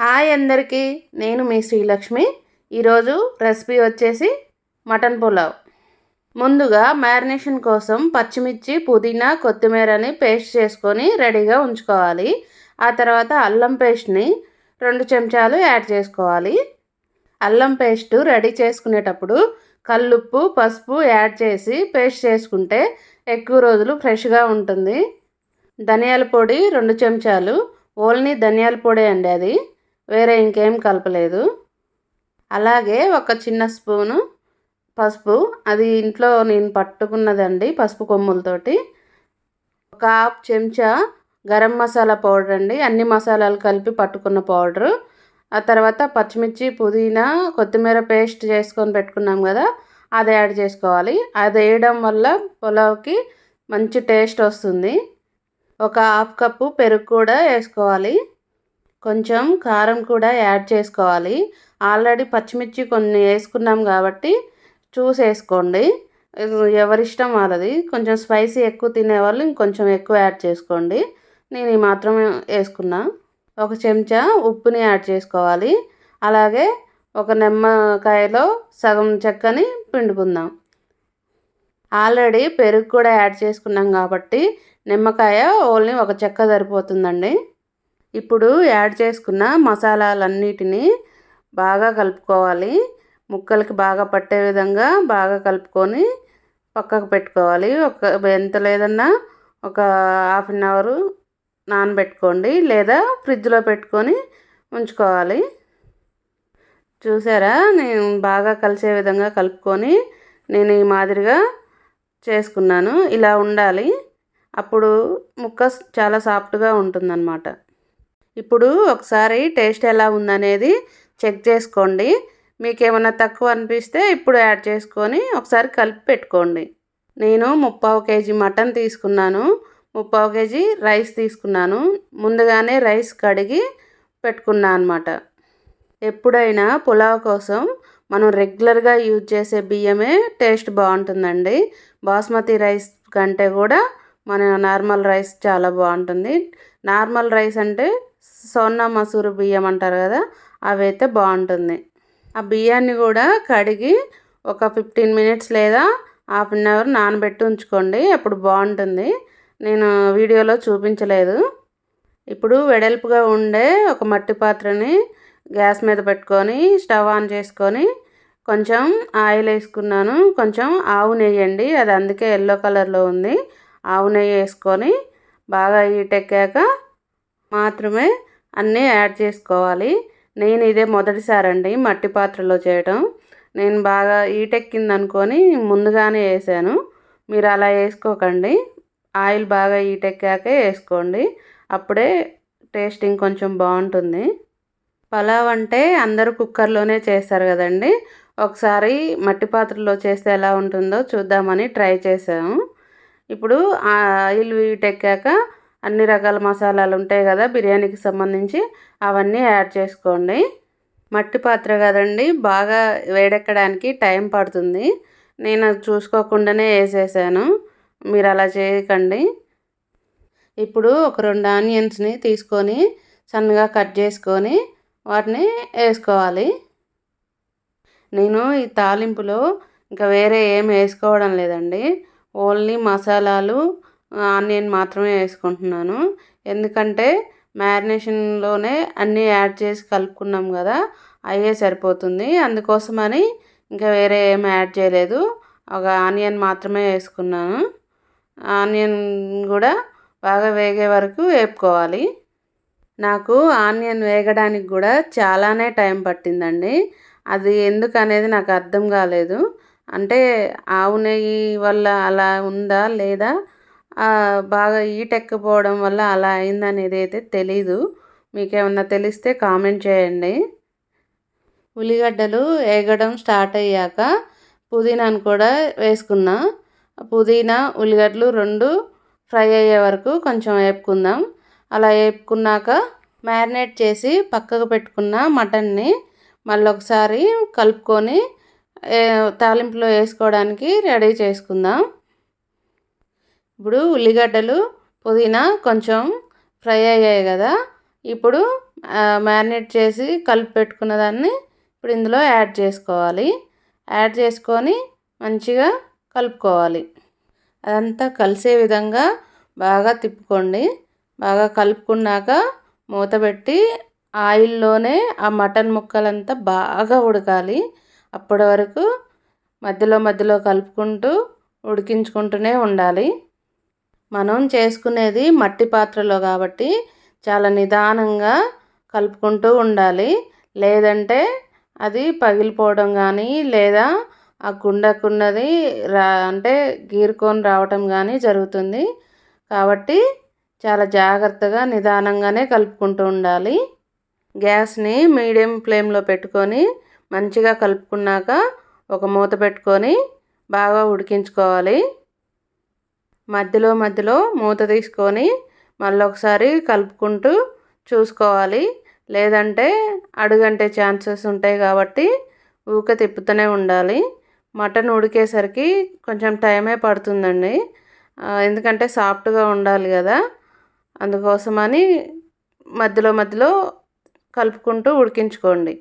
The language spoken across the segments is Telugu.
హాయ్ అందరికీ నేను మీ శ్రీలక్ష్మి. ఈరోజు రెసిపీ వచ్చేసి మటన్ పులావ్. ముందుగా మ్యారినేషన్ కోసం పచ్చిమిర్చి పుదీనా కొత్తిమీరని పేస్ట్ చేసుకొని రెడీగా ఉంచుకోవాలి. ఆ తర్వాత అల్లం పేస్ట్ని రెండు చెంచాలు యాడ్ చేసుకోవాలి. అల్లం పేస్ట్ రెడీ చేసుకునేటప్పుడు కల్లుప్పు పసుపు యాడ్ చేసి పేస్ట్ చేసుకుంటే ఎక్కువ రోజులు ఫ్రెష్గా ఉంటుంది. ధనియాల పొడి రెండు చెంచాలు. ఓన్లీ ధనియాల పొడి అండి అది. వేరే ఇంకేం కలపలేదు. అలాగే ఒక చిన్న స్పూను పసుపు. అది ఇంట్లో నేను పట్టుకున్నదండి పసుపు కొమ్ములతోటి. ఒక హాఫ్ చెంచా గరం మసాలా పౌడర్ అండి. అన్ని మసాలాలు కలిపి పట్టుకున్న పౌడరు. ఆ తర్వాత పచ్చిమిర్చి పుదీనా కొత్తిమీర పేస్ట్ చేసుకొని పెట్టుకున్నాం కదా అది యాడ్ చేసుకోవాలి. అది వేయడం వల్ల పులావ్కి మంచి టేస్ట్ వస్తుంది. ఒక హాఫ్ కప్పు పెరుగు కూడా వేసుకోవాలి. కొంచెం కారం కూడా యాడ్ చేసుకోవాలి. ఆల్రెడీ పచ్చిమిర్చి కొన్ని వేసుకున్నాం కాబట్టి చూసి వేసుకోండి ఎవరిష్టం వాళ్ళది. కొంచెం స్పైసీ ఎక్కువ తినేవాళ్ళు ఇంకొంచెం ఎక్కువ యాడ్ చేసుకోండి. నేను ఈ మాత్రమే వేసుకున్నా. ఒక చెంచా ఉప్పుని యాడ్ చేసుకోవాలి. అలాగే ఒక నిమ్మకాయలో సగం చెక్కని పిండుకుందాం. ఆల్రెడీ పెరుగు కూడా యాడ్ చేసుకున్నాం కాబట్టి నిమ్మకాయ ఓన్లీ ఒక చెక్క సరిపోతుందండి. ఇప్పుడు యాడ్ చేసుకున్న మసాలాలన్నిటినీ బాగా కలుపుకోవాలి. ముక్కలకి బాగా పట్టే విధంగా బాగా కలుపుకొని పక్కకు పెట్టుకోవాలి. ఒక ఎంత లేదన్నా ఒక హాఫ్ అన్ అవర్ నానబెట్టుకోండి లేదా ఫ్రిడ్జ్లో పెట్టుకొని ఉంచుకోవాలి. చూసారా? నేను బాగా కలిసే విధంగా కలుపుకొని నేను ఈ మాదిరిగా చేసుకున్నాను. ఇలా ఉండాలి. అప్పుడు ముక్క చాలా సాఫ్ట్గా ఉంటుందన్నమాట. ఇప్పుడు ఒకసారి టేస్ట్ ఎలా ఉందనేది చెక్ చేసుకోండి. మీకు ఏమైనా తక్కువ అనిపిస్తే ఇప్పుడు యాడ్ చేసుకొని ఒకసారి కలిపి పెట్టుకోండి. నేను ముప్పావు కేజీ మటన్ తీసుకున్నాను. ముప్పావు కేజీ రైస్ తీసుకున్నాను. ముందుగానే రైస్ కడిగి పెట్టుకున్నాను అనమాట ఎప్పుడైనా పులావ్ కోసం మనం రెగ్యులర్గా యూజ్ చేసే బియ్యమే టేస్ట్ బాగుంటుందండి. బాస్మతి రైస్ కంటే కూడా మన నార్మల్ రైస్ చాలా బాగుంటుంది. నార్మల్ రైస్ అంటే సోనా మసూరు బియ్యం అంటారు కదా అవి అయితే బాగుంటుంది. ఆ బియ్యాన్ని కూడా కడిగి ఒక ఫిఫ్టీన్ మినిట్స్ లేదా హాఫ్ అన్ అవర్ నానబెట్టి ఉంచుకోండి అప్పుడు బాగుంటుంది. నేను వీడియోలో చూపించలేదు. ఇప్పుడు వెడల్పుగా ఉండే ఒక మట్టి పాత్రని గ్యాస్ మీద పెట్టుకొని స్టవ్ ఆన్ చేసుకొని కొంచెం ఆయిల్ వేసుకున్నాను. కొంచెం ఆవు నెయ్యి అండి అది అందుకే ఎల్లో కలర్లో ఉంది. ఆవు నెయ్యి వేసుకొని బాగా ఎక్కాక మాత్రమే అన్నీ యాడ్ చేసుకోవాలి. నేను ఇదే మొదటిసారి అండి మట్టి పాత్రలో చేయటం. నేను బాగా ఈటెక్కింది అనుకొని ముందుగానే వేసాను. మీరు అలా వేసుకోకండి. ఆయిల్ బాగా ఈటెక్కాకే వేసుకోండి. అప్పుడే టేస్టింగ్ కొంచెం బాగుంటుంది. పలావ్ అంటే అందరూ కుక్కర్లోనే చేస్తారు కదండి. ఒకసారి మట్టి పాత్రలో చేస్తే ఎలా ఉంటుందో చూద్దామని ట్రై చేసాము ఇప్పుడు ఆయిల్ వీటెక్కాక అన్ని రకాల మసాలాలు ఉంటాయి కదా బిర్యానీకి సంబంధించి అవన్నీ యాడ్ చేసుకోండి. మట్టి పాత్ర కదండి బాగా వేడెక్కడానికి టైం పడుతుంది. నేను చూసుకోకుండానే వేసేసాను. మీరు అలా చేయకండి. ఇప్పుడు ఒక రెండు ఆనియన్స్ని తీసుకొని సన్నగా కట్ చేసుకొని వాటిని వేసుకోవాలి. నేను ఈ తాలింపులో ఇంకా వేరే ఏం వేసుకోవడం లేదండి. ఓన్లీ మసాలాలు ఆనియన్ మాత్రమే వేసుకుంటున్నాను. ఎందుకంటే మ్యారినేషన్లోనే అన్నీ యాడ్ చేసి కలుపుకున్నాం కదా అయ్యే సరిపోతుంది. అందుకోసమని ఇంకా వేరే ఏం యాడ్ చేయలేదు. ఒక ఆనియన్ మాత్రమే వేసుకున్నాను. ఆనియన్ కూడా బాగా వేగే వరకు వేపుకోవాలి. నాకు ఆనియన్ వేగడానికి కూడా చాలానే టైం పట్టిందండి. అది ఎందుకు అనేది నాకు అర్థం కాలేదు. అంటే ఆవు నెయ్యి వల్ల అలా ఉందా లేదా బాగా ఈటెక్కిపోవడం వల్ల అలా అయిందనేది అయితే తెలీదు. మీకేమన్నా తెలిస్తే కామెంట్ చేయండి. ఉల్లిగడ్డలు వేగడం స్టార్ట్ అయ్యాక పుదీనాను కూడా వేసుకున్నా. పుదీనా ఉల్లిగడ్డలు రెండు ఫ్రై అయ్యే వరకు కొంచెం వేపుకుందాం. అలా వేపుకున్నాక మ్యారినేట్ చేసి పక్కకు పెట్టుకున్న మటన్ని మళ్ళీ ఒకసారి కలుపుకొని తాలింపులో వేసుకోవడానికి రెడీ చేసుకుందాం. ఇప్పుడు ఉల్లిగడ్డలు పుదీనా కొంచెం ఫ్రై అయ్యాయి కదా. ఇప్పుడు మ్యారినేట్ చేసి కలిపి పెట్టుకున్న దాన్ని ఇప్పుడు ఇందులో యాడ్ చేసుకోవాలి. యాడ్ చేసుకొని మంచిగా కలుపుకోవాలి. అదంతా కలిసే విధంగా బాగా తిప్పుకోండి. బాగా కలుపుకున్నాక మూత పెట్టి ఆయిల్లోనే ఆ మటన్ ముక్కలంతా బాగా ఉడకాలి. అప్పటి వరకు మధ్యలో మధ్యలో కలుపుకుంటూ ఉడికించుకుంటూనే ఉండాలి. మనం చేసుకునేది మట్టి పాత్రలో కాబట్టి చాలా నిదానంగా కలుపుకుంటూ ఉండాలి. లేదంటే అది పగిలిపోవడం కానీ లేదా ఆ కుండకున్నది రా అంటే గీరుకొని రావటం కానీ జరుగుతుంది. కాబట్టి చాలా జాగ్రత్తగా నిదానంగానే కలుపుకుంటూ ఉండాలి. గ్యాస్ని మీడియం ఫ్లేమ్లో పెట్టుకొని మంచిగా కలుపుకున్నాక ఒక మూత పెట్టుకొని బాగా ఉడికించుకోవాలి. మధ్యలో మధ్యలో మూత తీసుకొని మళ్ళీ ఒకసారి కలుపుకుంటూ చూసుకోవాలి. లేదంటే అడుగంటే ఛాన్సెస్ ఉంటాయి కాబట్టి ఊక తిప్పుతూనే ఉండాలి. మటన్ ఉడికేసరికి కొంచెం టైమే పడుతుందండి. ఎందుకంటే సాఫ్ట్గా ఉండాలి కదా. అందుకోసమని మధ్యలో మధ్యలో కలుపుకుంటూ ఉడికించుకోండి.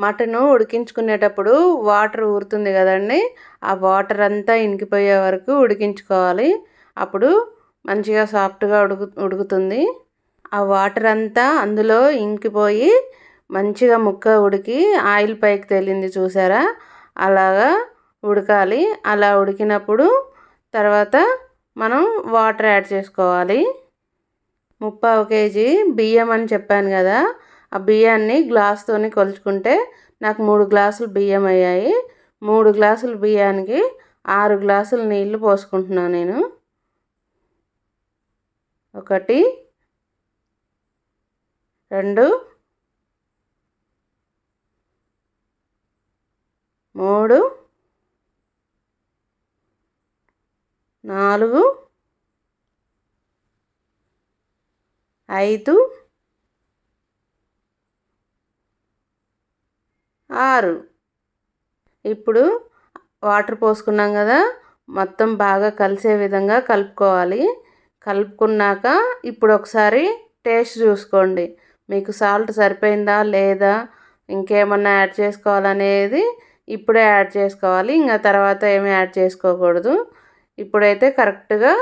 మటను ఉడికించుకునేటప్పుడు వాటర్ ఊరుతుంది కదండి. ఆ వాటర్ అంతా ఇంకిపోయే వరకు ఉడికించుకోవాలి. అప్పుడు మంచిగా సాఫ్ట్గా ఉడుకు ఉడుకుతుంది. ఆ వాటర్ అంతా అందులో ఇంకిపోయి మంచిగా ముక్క ఉడికి ఆయిల్ పైకి తేలింది చూసారా? అలాగా ఉడకాలి. అలా ఉడికినప్పుడు తర్వాత మనం వాటర్ యాడ్ చేసుకోవాలి. ముప్పావు కేజీ బియ్యం అని చెప్పాను కదా ఆ బియ్యాన్ని గ్లాస్తోని కొలుచుకుంటే నాకు మూడు గ్లాసులు బియ్యం అయ్యాయి. మూడు గ్లాసులు బియ్యానికి ఆరు గ్లాసులు నీళ్ళు పోసుకుంటున్నాను నేను. ఒకటి రెండు మూడు నాలుగు ఐదు ఆరు. ఇప్పుడు వాటర్ పోసుకున్నాం కదా మొత్తం బాగా కలిసే విధంగా కలుపుకోవాలి. కలుపుకున్నాక ఇప్పుడు ఒకసారి టేస్ట్ చూసుకోండి. మీకు సాల్ట్ సరిపోయిందా లేదా ఇంకేమన్నా యాడ్ చేసుకోవాలనేది ఇప్పుడే యాడ్ చేసుకోవాలి. ఇంకా తర్వాత ఏమి యాడ్ చేసుకోకూడదు. ఇప్పుడైతే కరెక్ట్గా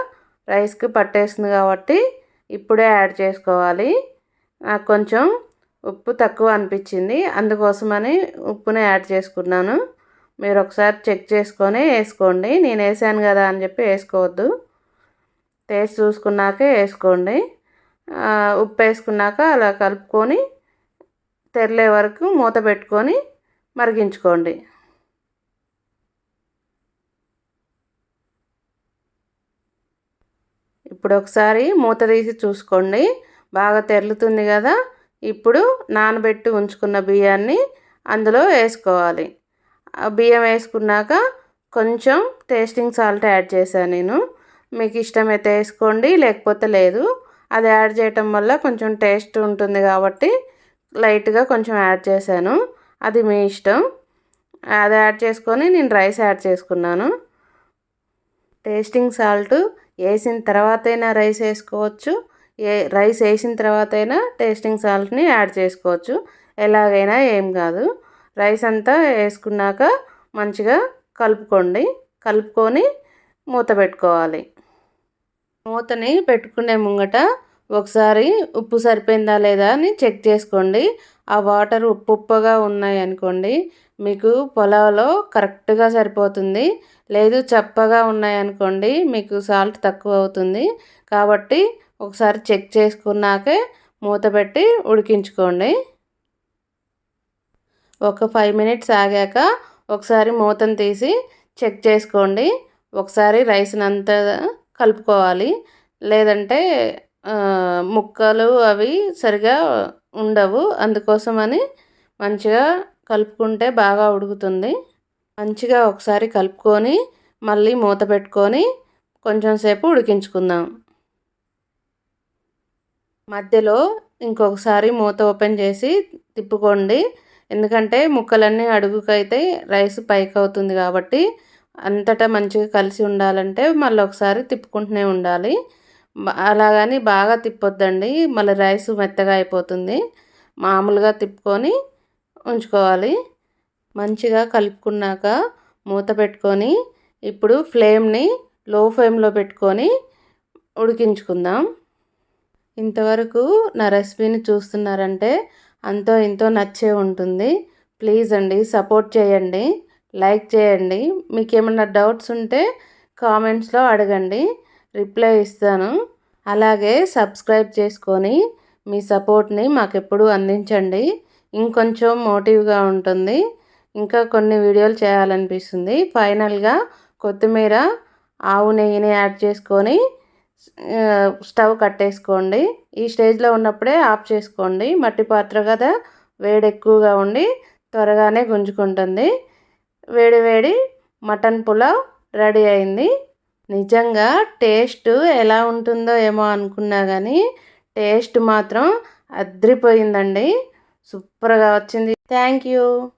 రైస్కి పట్టేస్తుంది కాబట్టి ఇప్పుడే యాడ్ చేసుకోవాలి. నాకు కొంచెం ఉప్పు తక్కువ అనిపించింది. అందుకోసమని ఉప్పుని యాడ్ చేసుకున్నాను. మీరు ఒకసారి చెక్ చేసుకొని వేసుకోండి. నేను వేసాను కదా అని చెప్పి వేసుకోవద్దు. టేస్ట్ చూసుకున్నాకే వేసుకోండి. ఉప్పు వేసుకున్నాక అలా కలుపుకొని తెరలే వరకు మూత పెట్టుకొని మరిగించుకోండి. ఇప్పుడు ఒకసారి మూత తీసి చూసుకోండి. బాగా తెరులుతుంది కదా? ఇప్పుడు నానబెట్టి ఉంచుకున్న బియ్యాన్ని అందులో వేసుకోవాలి. బియ్యం వేసుకున్నాక కొంచెం టేస్టింగ్ సాల్ట్ యాడ్ చేశాను నేను. మీకు ఇష్టమైతే వేసుకోండి లేకపోతే లేదు. అది యాడ్ చేయటం వల్ల కొంచెం టేస్ట్ ఉంటుంది కాబట్టి లైట్గా కొంచెం యాడ్ చేశాను. అది మీ ఇష్టం. అది యాడ్ చేసుకొని నేను రైస్ యాడ్ చేసుకున్నాను. టేస్టింగ్ సాల్ట్ వేసిన తర్వాతైనా రైస్ వేసుకోవచ్చు. ఏ రైస్ వేసిన తర్వాత అయినా టేస్టింగ్ సాల్ట్ని యాడ్ చేసుకోవచ్చు. ఎలాగైనా ఏం కాదు. రైస్ అంతా వేసుకున్నాక మంచిగా కలుపుకోండి. కలుపుకొని మూత పెట్టుకోవాలి. మూతని పెట్టుకునే ముంగట ఒకసారి ఉప్పు సరిపోయిందా లేదా అని చెక్ చేసుకోండి. ఆ వాటర్ ఉప్పు ఉప్పుగా ఉన్నాయి అనుకోండి. మీకు పొలంలో కరెక్ట్గా సరిపోతుంది. లేదు చప్పగా ఉన్నాయనుకోండి మీకు సాల్ట్ తక్కువ అవుతుంది. కాబట్టి ఒకసారి చెక్ చేసుకున్నాకే మూత పెట్టి ఉడికించుకోండి. ఒక ఫైవ్ మినిట్స్ ఆగాక ఒకసారి మూతను తీసి చెక్ చేసుకోండి. ఒకసారి రైస్ని అంతా కలుపుకోవాలి. లేదంటే ముక్కలు అవి సరిగా ఉండవు. అందుకోసమని మంచిగా కలుపుకుంటే బాగా ఉడుకుతుంది. మంచిగా ఒకసారి కలుపుకొని మళ్ళీ మూత పెట్టుకొని కొంచెం సేపు ఉడికించుకుందాం. మధ్యలో ఇంకొకసారి మూత ఓపెన్ చేసి తిప్పుకోండి. ఎందుకంటే ముక్కలన్నీ అడుగుకైతే రైస్ పైకి అవుతుంది కాబట్టి అంతటా మంచిగా కలిసి ఉండాలంటే మళ్ళీ ఒకసారి తిప్పుకుంటూనే ఉండాలి. అలాగని బాగా తిప్పొద్దండి. మళ్ళీ రైస్ మెత్తగా అయిపోతుంది. మామూలుగా తిప్పుకొని ఉంచుకోవాలి. మంచిగా కలుపుకున్నాక మూత పెట్టుకొని ఇప్పుడు ఫ్లేమ్ని లో ఫ్లేమ్లో పెట్టుకొని ఉడికించుకుందాం. ఇంతవరకు నా రెసిపీని చూస్తున్నారంటే అంతో ఇంతో నచ్చే ఉంటుంది. ప్లీజ్ అండి సపోర్ట్ చేయండి. లైక్ చేయండి. మీకు ఏమన్నా డౌట్స్ ఉంటే కామెంట్స్లో అడగండి. రిప్లై ఇస్తాను. అలాగే సబ్స్క్రైబ్ చేసుకొని మీ సపోర్ట్ని మాకు ఎప్పుడు అందించండి. ఇంకొంచెం మోటివ్గా ఉంటుంది. ఇంకా కొన్ని వీడియోలు చేయాలనిపిస్తుంది. ఫైనల్గా కొత్తిమీర ఆవు నెయ్యిని యాడ్ చేసుకొని స్టవ్ కట్టేసుకోండి. ఈ స్టేజ్లో ఉన్నప్పుడే ఆఫ్ చేసుకోండి. మట్టి పాత్ర కదా వేడి ఎక్కువగా ఉండి త్వరగానే గుంజుకుంటుంది. వేడి వేడి మటన్ పులావ్ రెడీ అయింది. నిజంగా టేస్ట్ ఎలా ఉంటుందో ఏమో అనుకున్నా కానీ టేస్ట్ మాత్రం అద్రిపోయిందండి. సూపర్గా వచ్చింది. Thank you.